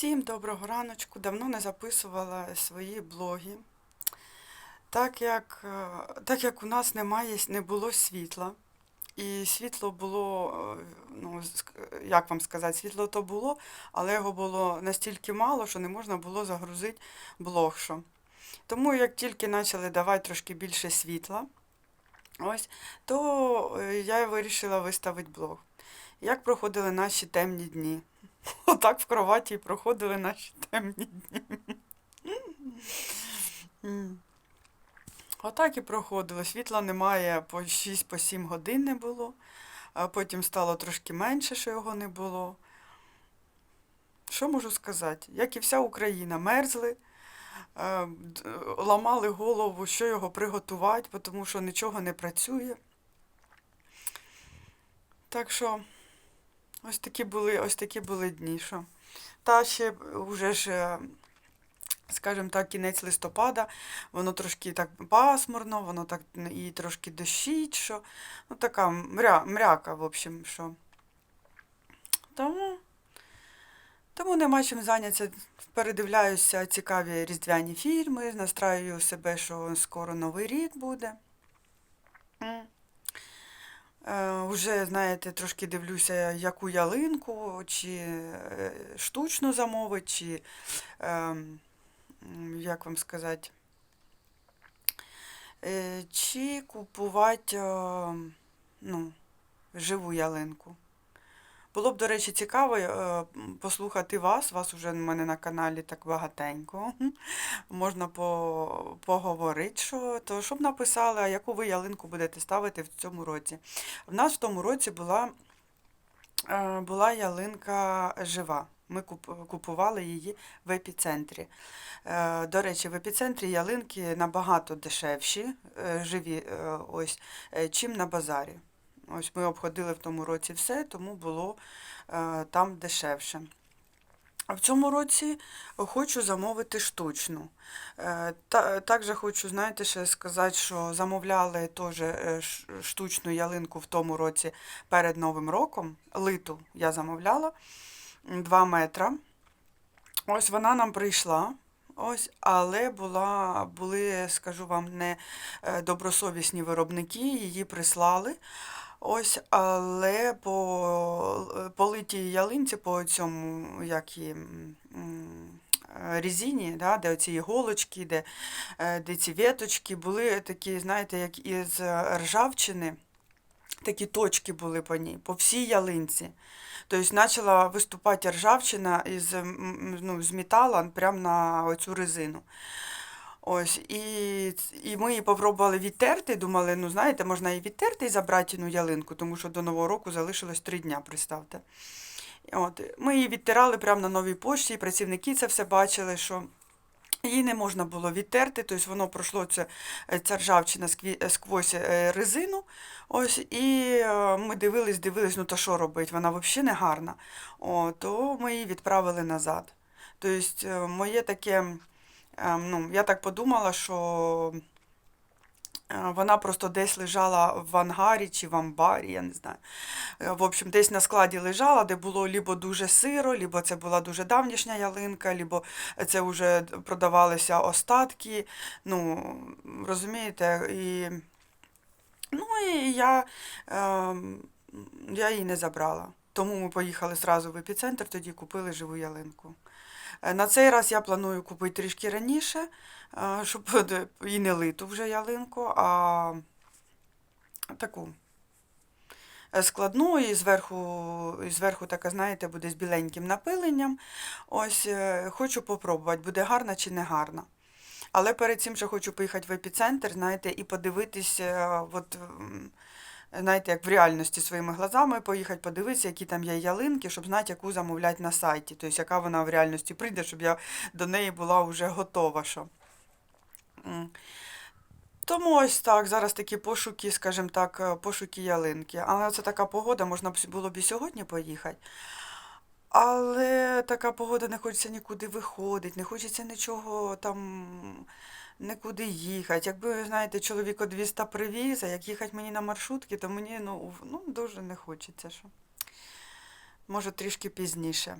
Всім доброго раночку. Давно не записувала свої блоги. Так як, е, так як у нас немає, не було світла, і світло було, е, ну, як вам сказати, світло то було, але його було настільки мало, що не можна було загрузити блог. Що. Тому як тільки почали давати трошки більше світла, ось, то е, я вирішила виставити блог. Як проходили наші темні дні? Отак в кроваті проходили наші темні дні. Отак і проходили. Світла немає, по 6-7 годин не було, а потім стало трошки менше, що його не було. Що можу сказати? Як і вся Україна, мерзли, е, ламали голову, що його приготувати, тому що нічого не працює. Так що. Ось такі були, ось такі були дні. Що. Та ще вже ж, е, скажімо так, кінець листопада, воно трошки так пасмурно, воно так і трошки дощить, що. Ну, така мря, мряка, в общем, що. Тому, тому нема чим зайнятися. Передивляюся цікаві різдвяні фільми, настраюю себе, що скоро Новий рік буде. Е, Уже, знаєте, трошки дивлюся, яку ялинку, чи штучно штучну замовити, чи, ем, як вам сказати, е, чи купувати е, ну, живу ялинку. Було б, до речі, цікаво е, послухати вас. Вас вже в мене на каналі так багатенько. Можна по, поговорити, що, то щоб написали, а яку ви ялинку будете ставити в цьому році. В нас в тому році була, е, була ялинка жива. Ми купували її в епіцентрі. Е, До речі, в епіцентрі ялинки набагато дешевші, живі, ось, чим на базарі. Ось ми обходили в тому році все, тому було е, там дешевше. А в цьому році хочу замовити штучну. Е, Та, також хочу, знаєте, ще сказати, що замовляли теж е, штучну ялинку в тому році перед Новим роком. Литу я замовляла 2 метра. Ось вона нам прийшла. Ось, але була, були, скажу вам, не добросовісні виробники, її прислали. Ось, але по е, политій ялинці, по цьому, як і е, резині, да, де оці іголочки, де, е, де ці веточки, були такі, знаєте, як із ржавчини, такі точки були по ній, по всій ялинці. Тобто почала виступати ржавчина із, ну, з метала прямо на оцю резину. Ось, і, і ми її попробували відтерти, думали, ну знаєте, можна і відтерти і забрати ну, ялинку, тому що до Нового року залишилось три дня, представте. От, ми її відтирали прямо на новій пошті, і працівники це все бачили, що її не можна було відтерти, тобто воно пройшло це, е, ця ржавчина е, сквозь е, резину. Ось, і ми дивились, дивились, ну то що робити, вона взагалі не гарна. О, то ми її відправили назад. Тобто, моє таке, ну, я так подумала, що е, вона просто десь лежала в ангарі чи в амбарі, я не знаю. Е, В общем, десь на складі лежала, де було лібо дуже сиро, лібо це була дуже давнішня ялинка, лібо це вже продавалися остатки. Ну, розумієте, і, ну, і я, ем, я її не забрала. Тому ми поїхали зразу в епіцентр, тоді купили живу ялинку. Е, На цей раз я планую купити трішки раніше, е, щоб і не литу вже ялинку, а таку е, складну, і зверху, і зверху така, знаєте, буде з біленьким напиленням. Ось хочу попробувати, буде гарна чи не гарна. Але перед цим ще хочу поїхати в епіцентр, знаєте, і подивитися, от, знаєте, як в реальності своїми глазами поїхати подивитися, які там є ялинки, щоб знати, яку замовляти на сайті. Тобто, яка вона в реальності прийде, щоб я до неї була вже готова. Що. Тому ось так, зараз такі пошуки, скажімо так, е, пошуки ялинки. Але це така погода, можна було б і сьогодні поїхати. Але така погода не хочеться нікуди виходити, не хочеться нічого там нікуди їхати. Якби, знаєте, чоловік 200 привіз, а як їхати мені на маршрутки, то мені ну, ну, дуже не хочеться. Що. Може, трішки пізніше.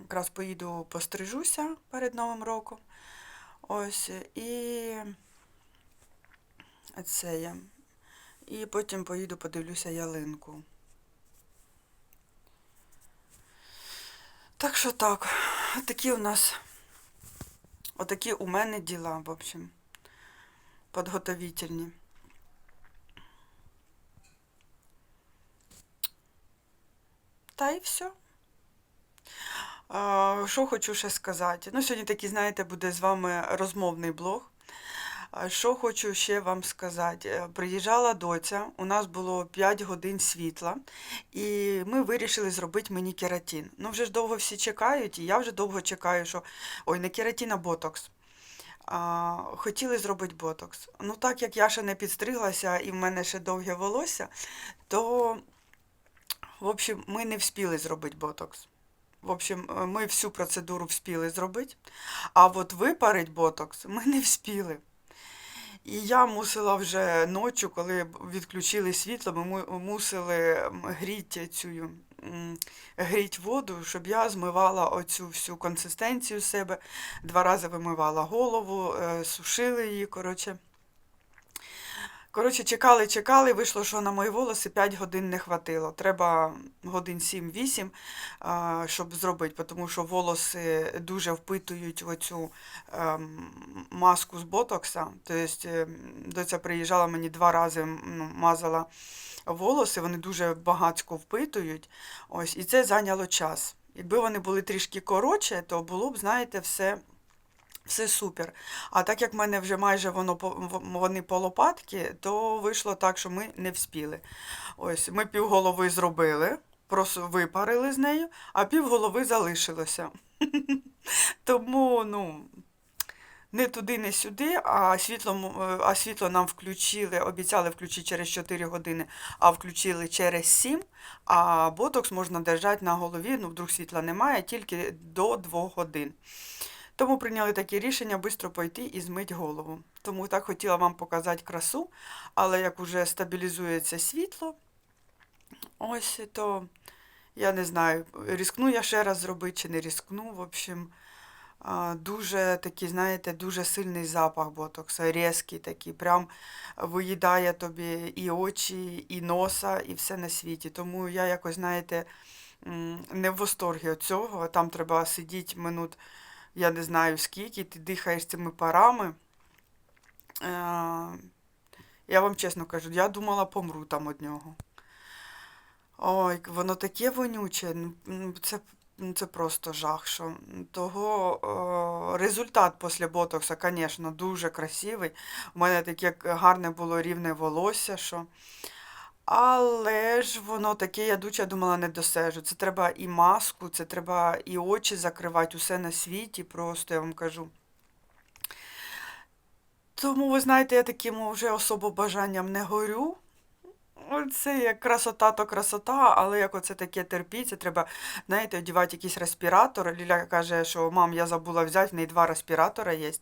якраз поїду пострижуся перед Новим роком. Ось, і це я. І потім поїду подивлюся ялинку. Так що так, такі у нас, отакі у мене діла, в общем, підготовительні. Та і все. Що хочу ще сказати? Ну, сьогодні такий, знаєте, буде з вами розмовний блог. Що хочу ще вам сказати? Е, Приїжджала доця, у нас було 5 годин світла, і ми вирішили зробити мені кератин. Ну, вже ж довго всі чекають, і я вже довго чекаю, що ой, не кератин, а ботокс. А, хотіли зробити ботокс. Ну, так як я ще не підстриглася і в мене ще довге волосся, то, в общем, ми не вспіли зробити ботокс. В общем, е, ми всю процедуру вспіли зробити, а от випарить ботокс ми не вспіли. І я мусила вже ночі, коли відключили світло, ми му- мусили гріти цю гріть воду, щоб я змивала оцю всю консистенцію себе. Два рази вимивала голову, е, сушили її. Коротше. Коротше, чекали, чекали, вийшло, що на мої волоси 5 годин не хватило. Треба годин 7-8, щоб зробити, тому що волоси дуже впитують оцю ем, маску з ботокса. Тобто ем, доця приїжджала мені два рази ну, мазала волоси, вони дуже багатько впитують. Ось, і це зайняло час. Якби вони були трішки коротше, то було б, знаєте, все. Все супер. А так як в мене вже майже воно вони по лопатки, то вийшло так, що ми не вспіли. Ось ми півголови зробили, просто випарили з нею, а півголови залишилося. Тому, ну, не туди, не сюди, а світло, е, а світло нам включили, обіцяли включити через 4 години, а включили через 7, а ботокс можна держати на голові, ну, вдруг світла немає, тільки до 2 годин. Тому прийняли таке рішення швидко пойти і змити голову. Тому так хотіла вам показати красу, але як уже стабілізується світло, ось то я не знаю, рискну я ще раз зробити чи не рискну. В общем, дуже такий, знаєте, дуже сильний запах ботокса, різкий такий, прям виїдає тобі і очі, і носа, і все на світі. Тому я якось, знаєте, не в восторгі від цього. Там треба сидіти минут я не знаю скільки, ти дихаєш цими парами. Е, Я вам чесно кажу, я думала, помру там від нього. Ой, воно таке вонюче, ну, ну, це, ну, це просто жах. Що. Того е, результат після ботокса, звісно, дуже красивий. У мене таке гарне було рівне волосся, що. Але ж воно таке ядуче, я думала, не досежу. Це треба і маску, це треба і очі закривати, усе на світі, просто я вам кажу. Тому, ви знаєте, я таким вже особо бажанням не горю. Це як красота, то красота, але як оце таке терпіть, треба, знаєте, одягати якийсь респіратор. Ліля каже, що мам, я забула взяти, в неї два респіратора є.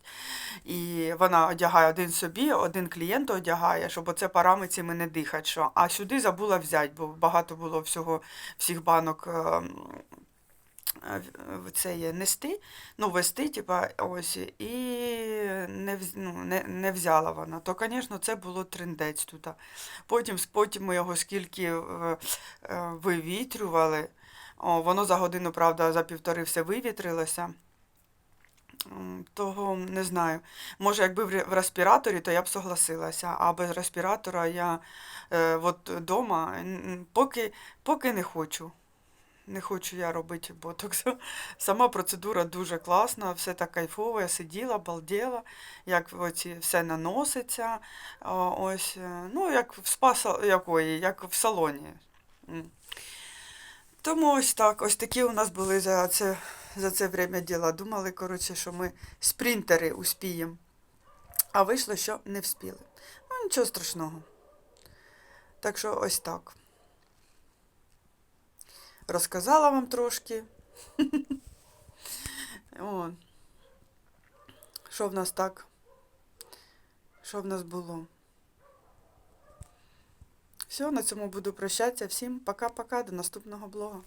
І вона одягає один собі, один клієнту одягає, щоб оце парами цими не дихати. Що. А сюди забула взяти, бо багато було всього, всіх банок ем, це є нести, ну, вести, типа, ось, і не, ну, не, не взяла вона. То, звісно, це було трендець тут. Потім, потім ми його скільки е, е, вивітрювали, о, воно за годину, правда, за півтори все вивітрилося. Того не знаю. Може, якби в респіраторі, то я б согласилася, а без респіратора я е, от вдома поки, поки не хочу. Не хочу я робити ботокс. Сама процедура дуже класна, все так кайфово. Я сиділа, балділа, як оці все наноситься. Ось, е, ну, як в спа якої, як в салоні. Тому ось так, ось такі у нас були за це, за це время діла. Думали, коротше, що ми спринтери успіємо. А вийшло, що не вспіли. Ну, нічого страшного. Так що ось так. Розказала вам трошки. О. Що в нас так? Що в нас було? Все, на цьому буду прощатися. Всім пока-пока, до наступного блога.